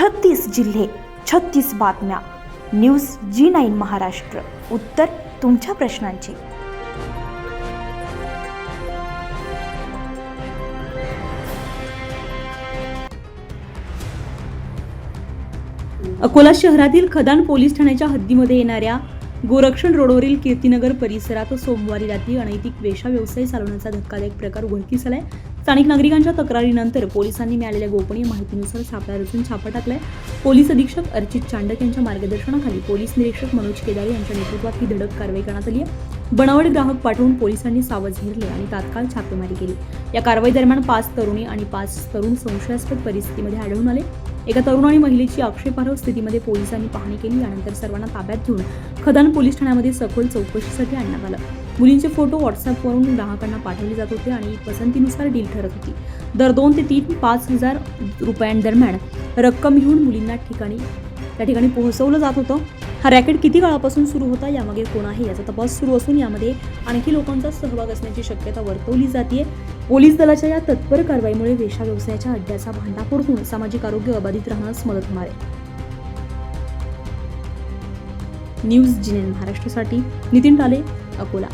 छत्तीस जिल्हे छत्तीस बातम्या. News G nine Maharashtra. उत्तर तुमच्या प्रश्नांची. अकोला शहरातील खदान पोलीस ठाण्याच्या हद्दीमध्ये येणाऱ्या गोरक्षण रोडवरील कीर्तीनगर परिसरात सोमवारी रात्री अनैतिक वेशा व्यवसाय चालवण्याचा धक्कादायक प्रकार उघडकीस आलाय. स्थानिक नागरिकांच्या तक्रारीनंतर पोलिसांनी मिळालेल्या गोपनीय माहितीनुसार सापळा रचून छापा टाकलाय. पोलीस अधीक्षक अर्चित चांडक यांच्या मार्गदर्शनाखाली पोलीस निरीक्षक मनोज केदारे यांच्या नेतृत्वात ही धडक कारवाई करण्यात आली आहे. बनावट ग्राहक पाठवून पोलिसांनी सावध घेरले आणि तात्काळ छापेमारी केली. या कारवाई दरम्यान पाच तरुणी आणि पाच तरुण संशयास्पद परिस्थितीमध्ये आढळून आले. एका तरुण आणि महिलेची आक्षेपार्ह स्थितीमध्ये पोलिसांनी पाहणी केली. यानंतर सर्वांना ताब्यात घेऊन खदान पोलीस ठाण्यामध्ये सखोल चौकशीसाठी आणण्यात आलं. मुलींचे फोटो व्हॉट्सअपवरून ग्राहकांना पाठवले जात होते आणि पसंतीनुसार डील ठरत होती. दर दोन ते तीन पाच हजार रुपयांदरम्यान रक्कम घेऊन मुलींना ठिकाणी त्या ठिकाणी पोहोचवलं जात होतं. हा रॅकेट किती काळापासून सुरू होता यामागे कोण आहे याचा तपास सुरू असून यामध्ये आणखी लोकांचा सहभाग असण्याची शक्यता वर्तवली जाते पोलीस दलाच्या या तत्पर कारवाईमुळे वेशा व्यवसायाच्या अड्ड्याचा भांडाफोड होऊन सामाजिक आरोग्य अबाधित राहण्यास मदत होणार आहे. न्यूज जिनेन महाराष्ट्रासाठी नितीन टाले अकोला.